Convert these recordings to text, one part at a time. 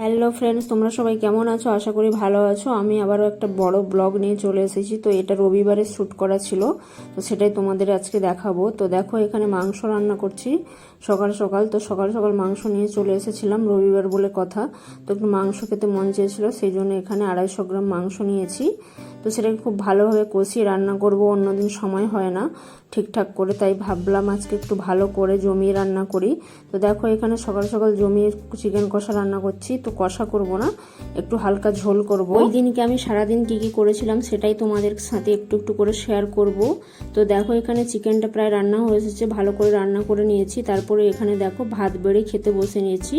Hello friends তোমরা সবাই কেমন আছো? আশা করি ভালো আছো। আমি আবারও একটা বড় ব্লগ নিয়ে চলে এসেছি। তো এটা রবিবারে শ্যুট করা ছিল। তো সেটাই তোমাদের আজকে দেখাবো। তো দেখো, এখানে মাংস রান্না করছি সকাল সকাল। তো সকাল সকাল মাংস নিয়ে চলে এসেছিলাম রবিবার বলে কথা। তো একটু মাংস খেতে মন চেয়েছিল, সেই জন্য এখানে আড়াইশো গ্রাম মাংস নিয়েছি। তো সেটাকে খুব ভালোভাবে কষিয়ে রান্না করব, অন্যদিন সময় হয় না। ঠিকঠাক করে, তাই ভাবলাম আজকে একটু ভালো করে জমিয়ে রান্না করি। তো দেখো এখানে সকাল সকাল জমিয়ে চিকেন কষা রান্না করছি, তো কষা করব না, একটু হালকা ঝোল করব। ওই দিনকে আমি সারাদিন কি কি করেছিলাম সেটাই তোমাদের সাথে একটু একটু করে শেয়ার করব। তো দেখো এখানে চিকেনটা প্রায় রান্না হয়ে এসেছে, ভালো করে রান্না করে নিয়েছি। তারপরে এখানে দেখো ভাত বেড়ে খেতে বসে নিয়েছি।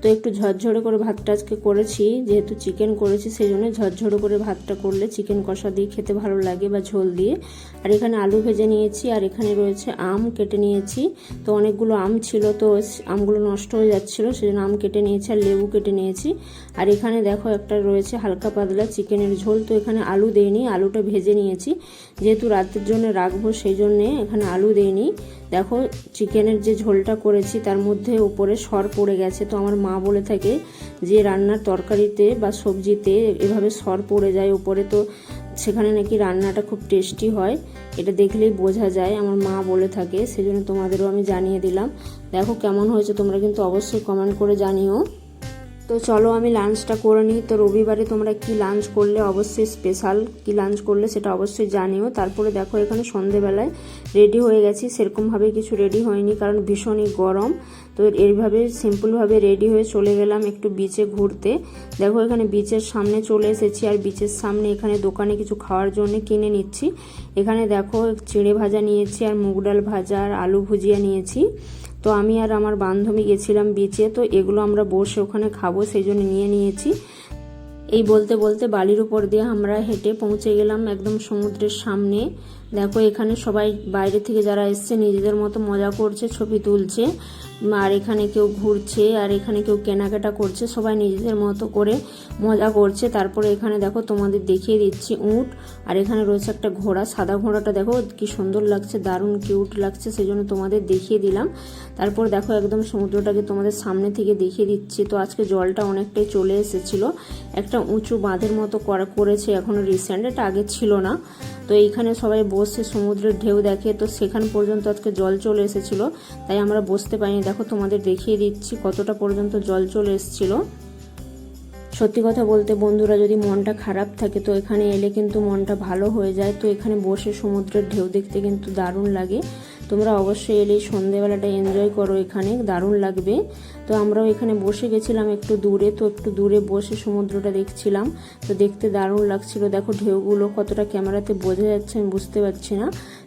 তো একটু ঝরঝরে করে ভাতটা আজকে করেছি, যেহেতু চিকেন করেছি সেই জন্য ঝরঝরে করে ভাতটা করলে চিকেন কষা দিয়ে খেতে ভালো লাগে বা ঝোল দিয়ে। আর এখানে আলু ভেজে নিয়েছি আর এখানে রয়েছে আম কেটে নিয়েছি। তো অনেকগুলো আম ছিল, তো আমগুলো নষ্ট হয়ে যাচ্ছিল, সেজন্য আম কেটে নিয়েছি আর লেবু কেটে নিয়েছি। আর এখানে দেখো একটা রয়েছে হালকা পাতলা চিকেনের ঝোল, তো এখানে আলু দেয়নি আলুটা ভেজে নিয়েছি। যেহেতু রাতের জন্য রাখব সেই জন্যে এখানে আলু দেয়নি দেখো চিকেনের যে ঝোলটা করেছি, তার মধ্যে উপরে সর পড়ে গেছে। তো আমার মা বলে থাকে যে, রান্নার তরকারিতে বা সবজিতে এভাবে সর পড়ে যায় উপরে তো সেখানে নাকি রান্নাটা খুব টেস্টি হয়। এটা দেখলেই বোঝা যায়, আমার মা বলে থাকে, সেজন্য তোমাদেরও আমি জানিয়ে দিলাম। দেখো কেমন হয়েছে, তোমরা কিন্তু অবশ্যই কমেন্ট করে জানিও। তো চলো আমি লাঞ্চটা করে নিই। তো রবিবারে তোমরা কি লাঞ্চ করলে? অবশ্যই স্পেশাল কি লাঞ্চ করলে সেটা অবশ্যই জানিও। তারপরে দেখো এখানে সন্ধেবেলায় রেডি হয়ে গেছি। সেরকমভাবে কিছু রেডি হয়নি কারণ ভীষণই গরম। তো এইভাবে সিম্পলভাবে রেডি হয়ে চলে গেলাম একটু বিচে ঘুরতে। দেখো এখানে বিচের সামনে চলে এসেছি আর বিচের সামনে এখানে দোকানে কিছু খাওয়ার জন্য কিনে নিচ্ছি। এখানে দেখো চিড়ে ভাজা নিয়েছি আর মুগ ডাল ভাজা আর আলু ভুজিয়া নিয়েছি। তো আমি আর আমার বান্ধবী গেছিলাম বিচে তো এগুলো আমরা বসে ওখানে খাব সেই জন্য নিয়ে নিয়েছি। এই বলতে বলতে বালির উপর দিয়ে আমরা হেঁটে পৌঁছে গেলাম একদম সমুদ্রের সামনে। দেখো, এখানে সবাই বাইরে থেকে যারা এসছে, নিজেদের মতো মজা করছে, ছবি তুলছে। আর এখানে কেউ ঘুরছে, আর এখানে কেউ কেনাকাটা করছে, সবাই নিজেদের মতো করে মজা করছে। তারপরে এখানে দেখো, তোমাদের দেখিয়ে দিচ্ছি উঁট। আর এখানে রয়েছে একটা ঘোড়া, সাদা ঘোড়াটা দেখো, কি সুন্দর লাগছে, দারুণ কিউট লাগছে সেই জন্য তোমাদের দেখিয়ে দিলাম। তারপর দেখো, একদম সমুদ্রটাকে তোমাদের সামনে থেকে দেখিয়ে দিচ্ছি। তো আজকে জলটা অনেকটাই চলে এসেছিল। একটা উঁচু বাঁধের মতো করা করেছে এখনও রিসেন্ট এটা আগে ছিল না। তো এইখানে সবাই বসে সমুদ্রের ঢেউ দেখে, তো সেখান পর্যন্ত আজকে জল চলে এসেছিল। তাই আমরা বসতে পারিনি। দেখো তোমাদের দেখিয়ে দিচ্ছি কতটা পর্যন্ত জল চলে এসেছিল। সত্যি কথা বলতে বন্ধুরা, যদি মনটা খারাপ থাকে, তো এখানে এলে কিন্তু মনটা ভালো হয়ে যায়। তো এখানে বসে সমুদ্রের ঢেউ দেখতে কিন্তু দারুণ লাগে। তোমরা অবশ্যই এলে সন্ধেবেলাটা এনজয় করো এখানে, দারুণ লাগবে। তো আমরাও এখানে বসে গেছিলাম একটু দূরে, তো একটু দূরে বসে সমুদ্রটা দেখছিলাম। তো দেখতে দারুণ লাগছিল। দেখো ঢেউগুলো কতটা ক্যামেরাতে বোঝা যাচ্ছে, আমি বুঝতে পারছি না।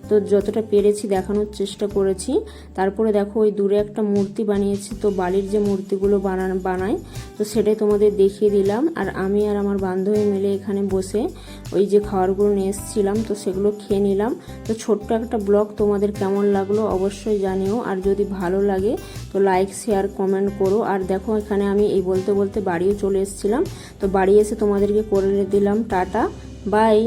তো যতটা পেরেছি দেখানোর চেষ্টা করেছি। তারপরে দেখো ওই দূরে একটা মূর্তি বানিয়েছি, তো বালির যে মূর্তিগুলো বানান, বানায়, তো সেটাই তোমাদের দেখিয়ে দিলাম। আর আমি আর আমার বান্ধবী মিলে এখানে বসে ওই যে খাবারগুলো নিয়ে এসেছিলাম, তো সেগুলো খেয়ে নিলাম। তো ছোট্ট একটা ব্লগ তোমাদের কেমন লাগল অবশ্যই জানিও, আর যদি ভালো লাগে তো লাইক, শেয়ার, কমেন্ট করো। আর দেখো এখানে আমি এই বলতে বলতে বাড়িও চলে এসেছিলাম, তো বাড়ি এসে তোমাদেরকে করে দিলাম, টাটা, বাই।